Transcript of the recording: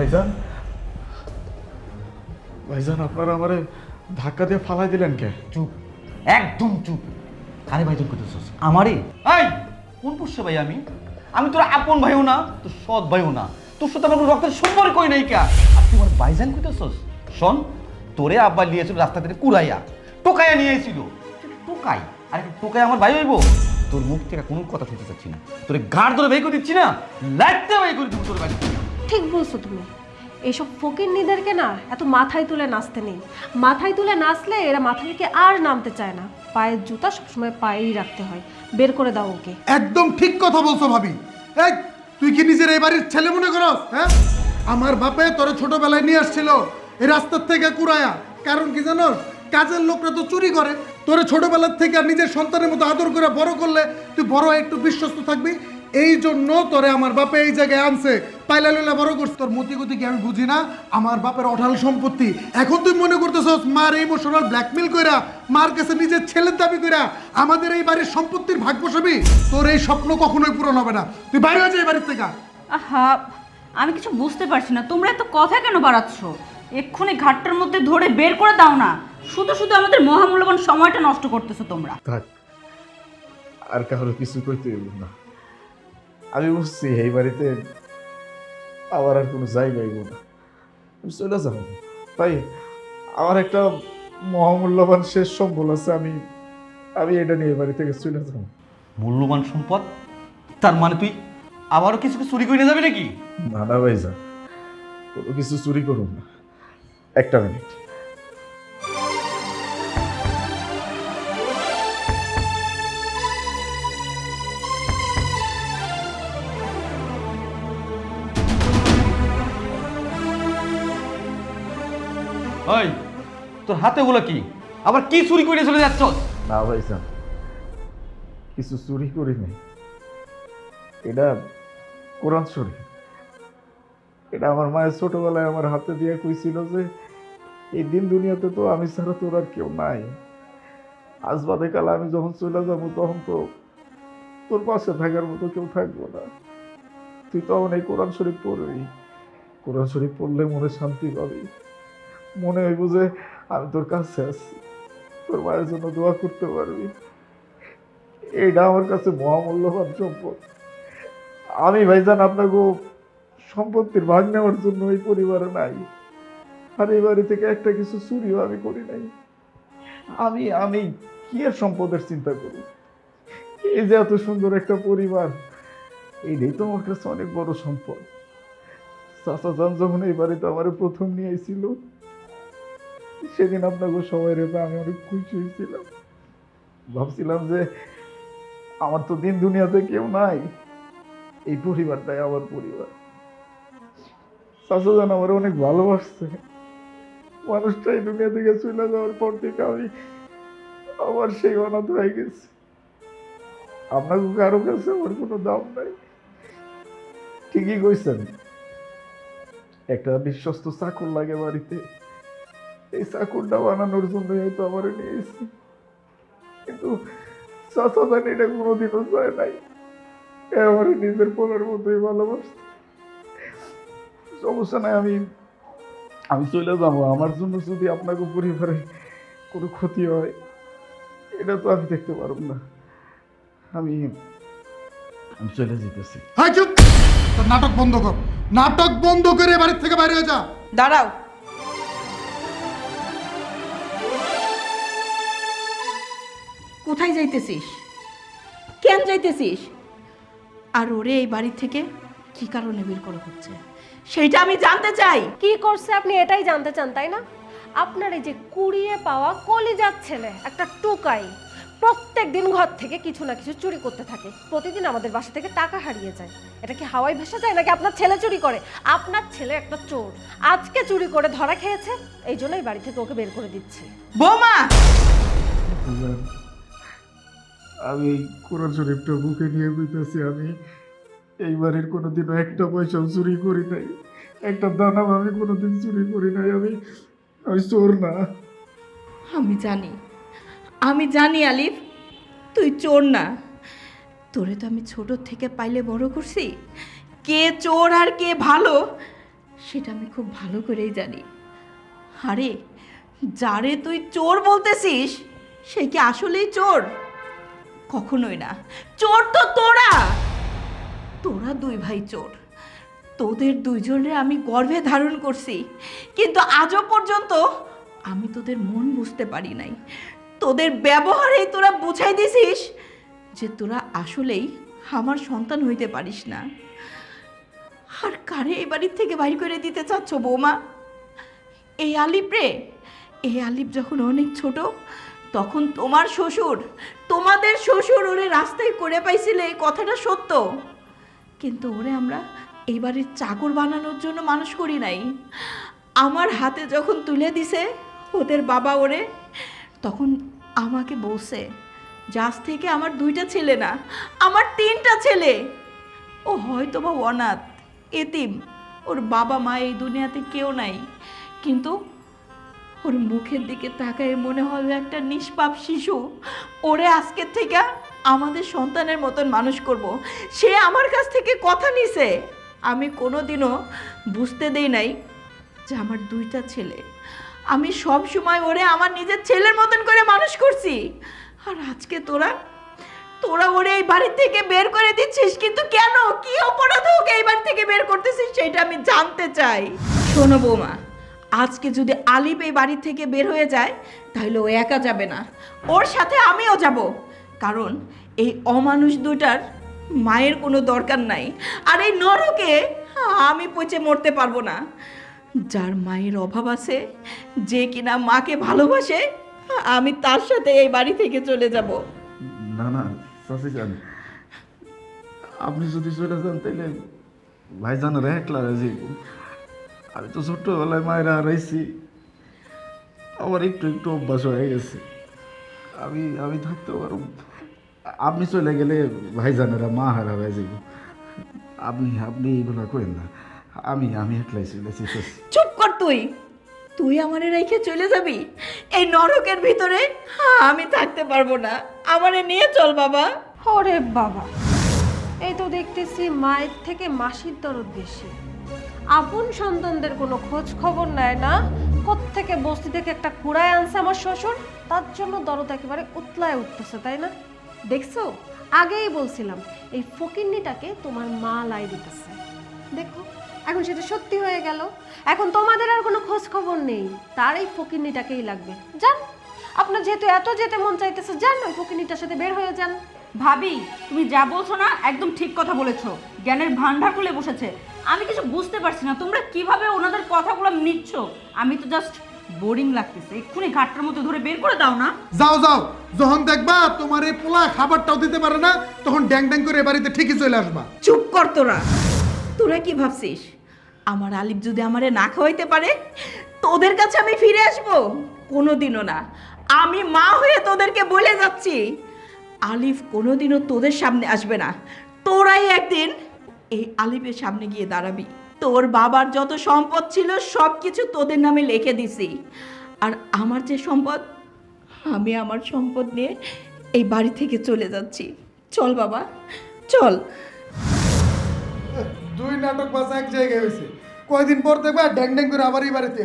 ভাইজান? ভাইজান আপনারা আমারে ধাক্কা দিয়ে ফালাই দিলেন কে? চুপ একদম চুপ। কারে ভাই করতেছস আমারে এই কোন পুষ্য ভাই আমি? আমি তোর আপন ভাইও না তোর সৎ ভাইও না। তোর সাথে আমার কোনো রক্তের সম্পর্ক কই নাই কা? আর তুই আমার ভাইজান কইতেছস শোন তোরে আব্বা নিয়েছিল রাস্তা থেকে কুড়াইয়া টোকাইয়া নিয়ে এসেছিল টোকাই? আর টোকাই আমার ভাই হইব? তোর মুখ থেকে কোনো কথা শুনতে চাচ্ছি না। তোরে গাড় ধরে বের করে দিচ্ছি না? লাইটটা বের করে দিব তোর বাড়ি ঠিক বলছো তুমি। এইসব ফকির নিদেরকে না এত মাথায় তুলে নাচতে নেই। মাথায় তুলে নাচলে এরা মাথা থেকে আর নামতে চায় না। পায়ের জুতা সবসময় পায়েই রাখতে হয়। বের করে দাও ওকে। একদম ঠিক কথা বলছো ভাবি। এই, তুই কি নিজের এই বাড়ির ছেলে মনে করস হ্যাঁ? আমার বাপে তোরে ছোটবেলায় নিয়ে আসছিল, এই রাস্তার থেকে কুড়ায়া। কারণ কি জানোস কাজের লোকরা তো চুরি করে। তোরে ছোটবেলার থেকে আর নিজের সন্তানের মতো আদর করে বড় করলে তুই বড় একটু বিশ্বস্ত থাকবি এই জন্য তোরে আমার বাপে এই জায়গায় আনছে। পাইলা লইলা বড় করছে। তোর মতি গতি কি আমি বুঝি না? আমার বাপের অঢাল সম্পত্তি। এখন তুই মনে করতেছস মার ইমোশনাল ব্ল্যাকমেল কইরা মার কাছে নিজের ছেলের দাবি কইরা আমাদের এই বাড়ির সম্পত্তির ভাগ বসাবি তোর এই স্বপ্ন কখনোই পূরণ হবে না। তুই বাইরে যা এই বাড়ির থেকে। আহা আমি কিছু বুঝতে পারছি না। তোমরা এত কথা কেন বাড়াচ্ছ? এক্ষুনি ঘাটটার মধ্যে ধরে বের করে দাও না। শুধু শুধু আমাদের মহামূল্যবান সময়টা নষ্ট করতেছো তোমরা। থাক আর কারও কিছু কইতে না। আমি বুঝছি এই বাড়িতে আমার আর কোনো জায়গা হইব না আমি চলে যাব। তাই আমার একটা মহামূল্যবান শেষ সম্বল আছে আমি আমি এটা নিয়ে বাড়ি থেকে চলে যাব। মূল্যবান সম্পদ? তার মানে তুই আবারও কিছু চুরি করে যাবি নাকি? না না ভাইজান কোনো কিছু চুরি করুন না। একটা মিনিট। ওই তোর হাতে ওগুলো কি? আবার কি চুরি করে চলে যাচ্ছ? না ভাইজান কিছু চুরি করি নাই এটা কোরআন শরীফ। এটা আমার মায়ের ছোটবেলায় আমার হাতে দিয়ে কইছিল যে, এই দিন দুনিয়াতে তো আমি ছাড়া তোর আর কেউ নাই। আজ কাল আমি যখন চলে যাব, তখন তো তোর পাশে থাকার মতো কেউ থাকব না। তুই তখন এই কোরআন শরীফ পড়বি। কোরআন শরীফ পড়লে মনে শান্তি পাবি। মনে হইব যে আমি তোর কাছে আছি। তোর মায়ের জন্য দোয়া করতে পারবি। এটা আমার কাছে মহামূল্যবান সম্পদ। আমি ভাইজান আপনাকে সম্পত্তির ভাগ নেওয়ার জন্য এই পরিবারে নাই। আর এই বাড়ি থেকে একটা কিছু চুরিও আমি করি নাই। আমি আমি কি আর সম্পদের চিন্তা করি এই যে এত সুন্দর একটা পরিবার, এইটাই তো আমার কাছে অনেক বড় সম্পদ। চাচা যান যখন এই বাড়িতে আমার প্রথম নিয়ে আইছিল সেদিন আপনাকে সবাই রেপে আমি অনেক খুশি হয়েছিলাম। ভাবছিলাম যে আমার তো দিন দুনিয়াতে কেউ নাই। এই পরিবারটাই আমার পরিবার। চাচা জান আমার অনেক ভালোবাসছে। মানুষটা এই দুনিয়া থেকে চলে যাওয়ার পর থেকে আমি আমার সেই অনাথ হয়ে গেছে। আপনাকে কারও কাছে আমার কোনো দাম নাই। ঠিকই কইছেন, একটা বিশ্বস্ত চাকর লাগে বাড়িতে। এই চাকুরটা বানানোর জন্য হয়তো আমার নিয়ে এসেছি। কিন্তু চাচা জানি এটা কোনোদিনও চায় নাই। এ আমার নিজের পোলার মতোই ভালোবাসত সমস্যা নাই আমি আমি চলে যাব। আমার জন্য যদি আপনাকে পরিবারে কোনো ক্ষতি হয় এটা তো আমি দেখতে পারব না। আমি আমি চলে যেতেছি। নাটক বন্ধ কর। নাটক বন্ধ করে বাড়ির থেকে বাইরে হয়ে যা। দাঁড়াও। কোথায় যাইতেছিস? কেন যাইতেছিস? আর ওরে এই বাড়ি থেকে কি কারণে বের করা হচ্ছে? সেইটা আমি জানতে চাই। কি করছে আপনি এটাই জানতে চান তাই না? আপনার এই যে কুড়িয়ে পাওয়া কলিজার ছেলে একটা টোকাই প্রত্যেক দিন ঘর থেকে কিছু না কিছু চুরি করতে থাকে। প্রতিদিন আমাদের বাসা থেকে টাকা হারিয়ে যায়। এটা কি হাওয়ায় ভেসে যায় নাকি আপনার ছেলে চুরি করে? আপনার ছেলে একটা চোর। আজকে চুরি করে ধরা খেয়েছে এই জন্যই বাড়ি থেকে ওকে বের করে দিচ্ছি। বৌমা! আমি কোরআন শরীফটা বুকে নিয়ে বুঝতেছি আমি এই বাড়ির কোনোদিনও একটা পয়সাও চুরি করি নাই। একটা দানাও আমি কোনোদিন চুরি করি নাই, আমি আমি চোর না। আমি জানি আমি জানি আলিফ, তুই চোর না। তোরে তো আমি ছোট থেকে পাইলে বড় করছি। কে চোর আর কে ভালো, সেটা আমি খুব ভালো করেই জানি। আরে, যারে তুই চোর বলতেছিস, সে কি আসলেই চোর? কখনোই না। চোর তো তোরা! তোরা দুই ভাই চোর। তোদের দুইজনে আমি গর্ভে ধারণ করছি। কিন্তু আজও পর্যন্ত আমি তোদের মন বুঝতে পারি নাই। তোদের ব্যবহারেই তোরা বুঝাই দিছিস যে তোরা আসলেই আমার সন্তান হইতে পারিস না। আর কারে এই বাড়ির থেকে বাইর করে দিতে চাচ্ছ বৌমা? এই আলিপ রে! এই আলিপ যখন অনেক ছোট তখন তোমার শ্বশুর, তোমাদের শ্বশুর ওরে রাস্তায় করে পাইছিলে এই কথাটা সত্য। কিন্তু ওরে আমরা এই বাড়ির চাকর বানানোর জন্য মানুষ করি নাই। আমার হাতে যখন তুলে দিছে ওদের বাবা ওরে, তখন আমাকে বলছে জাজ থেকে আমার দুইটা ছেলে না, আমার তিনটা ছেলে। ও হয়তো বা অনাথ, এতিম, ওর বাবা মা এই দুনিয়াতে কেউ নাই। কিন্তু ওর মুখের দিকে তাকায় মনে হবে একটা নিষ্পাপ শিশু। ওরে আজকের থেকে আমাদের সন্তানের মতন মানুষ করব। সে আমার কাছ থেকে কথা নিছে। আমি কোনো দিনও বুঝতে দেই নাই যে আমার দুইটা ছেলে। আমি সব সময় ওরে আমার নিজের ছেলের মতন করে মানুষ করছি। আর আজকে তোরা তোরা ওরে এই বাড়ি থেকে বের করে দিচ্ছিস, কিন্তু কেন? কি অপরাধ ওকে এই বাড়ি থেকে বের করতেছিস, সেটা আমি জানতে চাই। শোনো বৌমা আজকে যদি আলিপ এই বাড়ি থেকে বের হয়ে যায়, তাহলে ও একা যাবে না। ওর সাথে আমিও যাব। কারণ এই অমানুষ দুটার মায়ের কোনো দরকার নাই। আর এই নরকে আমি পচে মরতে পারব না। যার মায়ের অভাব আছে, যে কিনা মাকে ভালোবাসে, আমি তার সাথে এই বাড়ি থেকে চলে যাব। না না যান আপনি যদি চলে যান তাহলে ভাইজানের একলা রাজি আমি তো ছোট্টবেলায় মায়েরা হারাইছি। আমার একটু একটু অভ্যাস হয়ে গেছে। আমি আমি থাকতে পারব। আপনি চলে গেলে ভাইজানেরা মা হারা হয়ে যাব আপনি আপনি এইগুলো করেন না। আমি আমি একলাই চলেছি চুপ কর তুই। তুই আমারে রেখে চলে যাবি? এই নরকের ভিতরে আমি থাকতে পারব না। আমারে নিয়ে চল বাবা। ওরে বাবা এই তো দেখতেছি মায়ের থেকে মাসির দরদ বেশি। আপন সন্তানদের কোনো খোঁজ খবর নেয় না। থেকে বস্তি থেকে একটা কুড়ায় আনছে আমার শ্বশুর, তার জন্য দরদ একেবারে উতলায় উঠতেছে, তাই না? দেখছ? আগেই বলছিলাম, এই ফকিন্নিটাকে তোমার মা লাই দিতেছে। দেখো, এখন সেটা সত্যি হয়ে গেল। এখন তোমাদের আর কোনো খোঁজ খবর নেই। তার এই ফকিন্নিটাকেই লাগবে। যান। আপনার যেহেতু এত যেতে মন চাইতেছে, যান, ওই ফকিন্নিটার সাথে বের হয়ে যান। ভাবি তুমি যা বলছো না একদম ঠিক কথা বলেছ। জ্ঞানের ভান্ডার খুলে বসেছে। আমি কিছু বুঝতে পারছি না তোমরা কীভাবে ওনাদের কথাগুলো নিচ্ছ আমি তো জাস্ট বোরিং লাগতেছে। এক্ষুনি ঘাটটার মধ্যে ধরে বের করে দাও না। যাও যাও। যখন দেখবা তোমার এই পোলা খাবারটাও দিতে পারে না তখন ড্যাং ড্যাং করে এ বাড়িতে ঠিকই চলে আসবা। চুপ কর তোরা। তোরা কি ভাবছিস? আমার আলিফ যদি আমারে না খাওয়াইতে পারে তোদের কাছে আমি ফিরে আসব? কোনোদিনও না। আমি মা হয়ে তোদেরকে বলে যাচ্ছি। আলিফ কোনোদিনও তোদের সামনে আসবে না। তোরাই একদিন এই আলিফের সামনে গিয়ে দাঁড়াবি। তোর বাবার যত সম্পদ ছিল সব কিছু তোদের নামে লিখে দিছি। আর আমার যে সম্পদ, আমি আমার সম্পদ নিয়ে এই বাড়ি থেকে চলে যাচ্ছি। চল বাবা, চল। দুই নাটক বাসা এক জায়গায় হয়েছে। কয়দিন পর দেখবা ড্যাং ড্যাং করে আবার এই বাড়িতে।